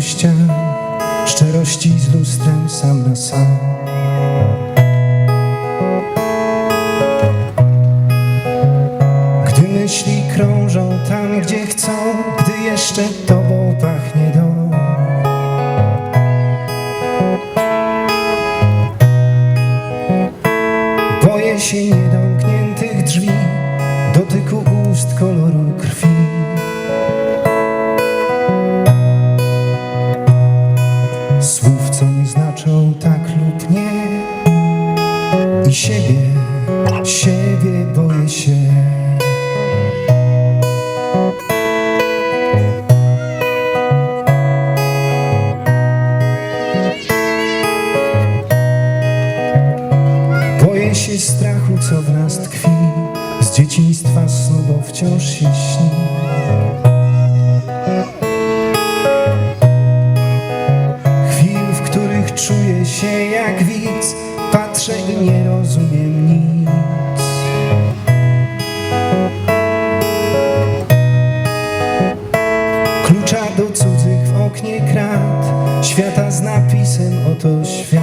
u ścian Szczerości z lustrem sam na sam. Gdy myśli krążą tam, gdzie chcą Gdy jeszcze tobą pachnie tak lub nie I siebie, siebie boję się. Boję się strachu, co w nas tkwi. Z dzieciństwa snu, bo wciąż się śni jak widz Patrzę i nie rozumiem nic. Klucza do cudzych w oknie krat Świata z napisem oto świat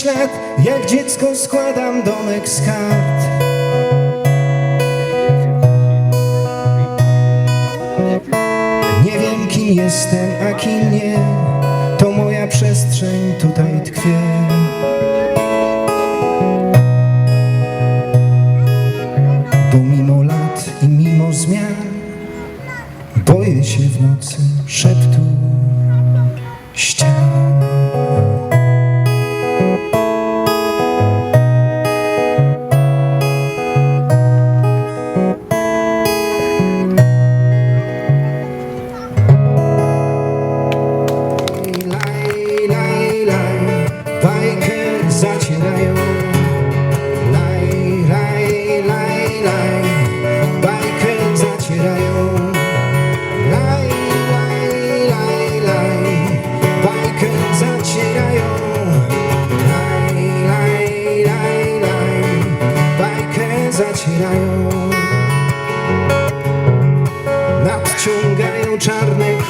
ślad Jak dziecko składam domek z kart. Nie wiem kim jestem, a kim nie. To moja przestrzeń tutaj tkwie. Bo mimo lat i mimo zmian Boję się w nocy szeptu ścian.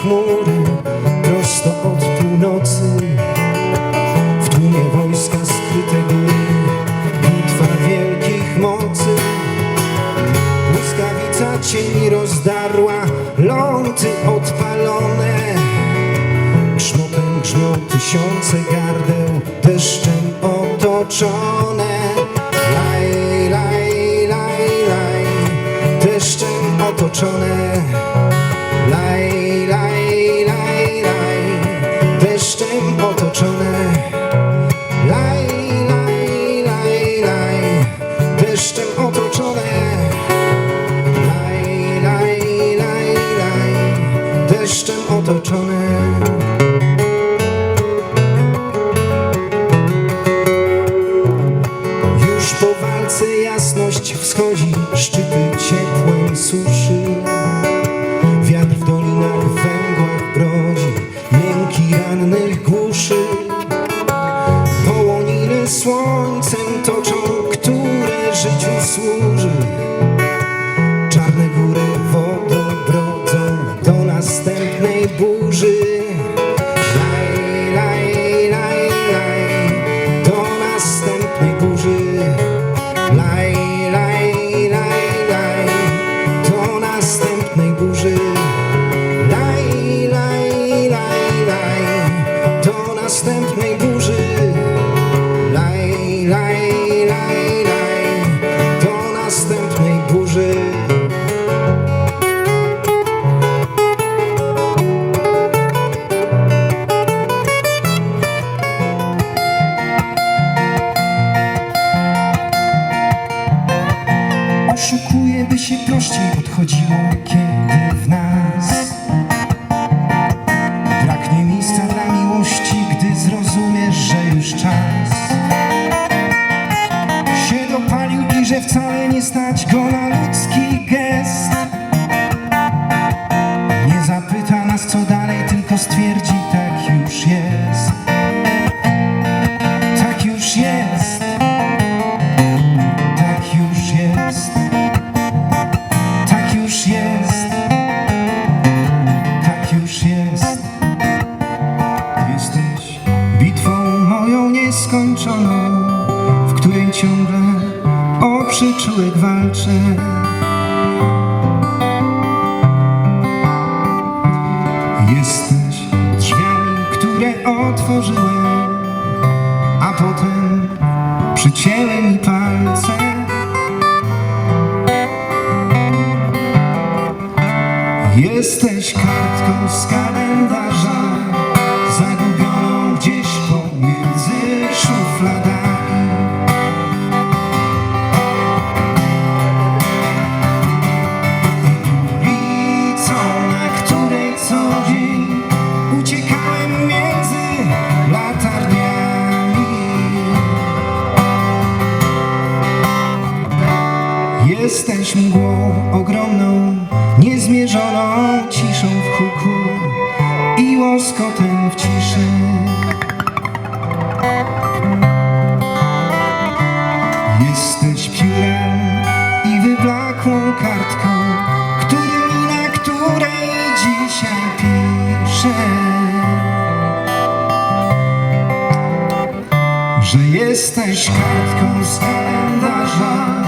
Chmury prosto od północy. W tłumie wojska skryte góry, bitwa wielkich mocy. Błyskawica cieni rozdarła, ląty odpalone. Grzmotem grzmią tysiące gardeł, deszczem otoczone. Laj, laj, laj, laj, deszczem otoczone. Deszczem can't live now. Jesteś kartką z kalendarza, zagubioną gdzieś pomiędzy szufladami. Ulicą, na której co dzień uciekałem między latarniami. Jesteś mgłą niezmierzoną ciszą w huku i łoskotem w ciszy. Jesteś piórem i wyblakłą kartką, którymi na której dzisiaj piszę. Że jesteś kartką z kalendarza,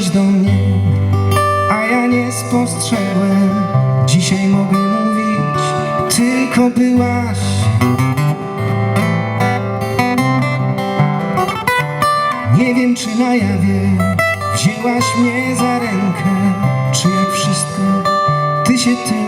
Przyszłaś do mnie, a ja nie spostrzegłem. Dzisiaj mogę mówić, tylko byłaś. Nie wiem, czy na jawie wzięłaś mnie za rękę, czy jak wszystko, ty się tym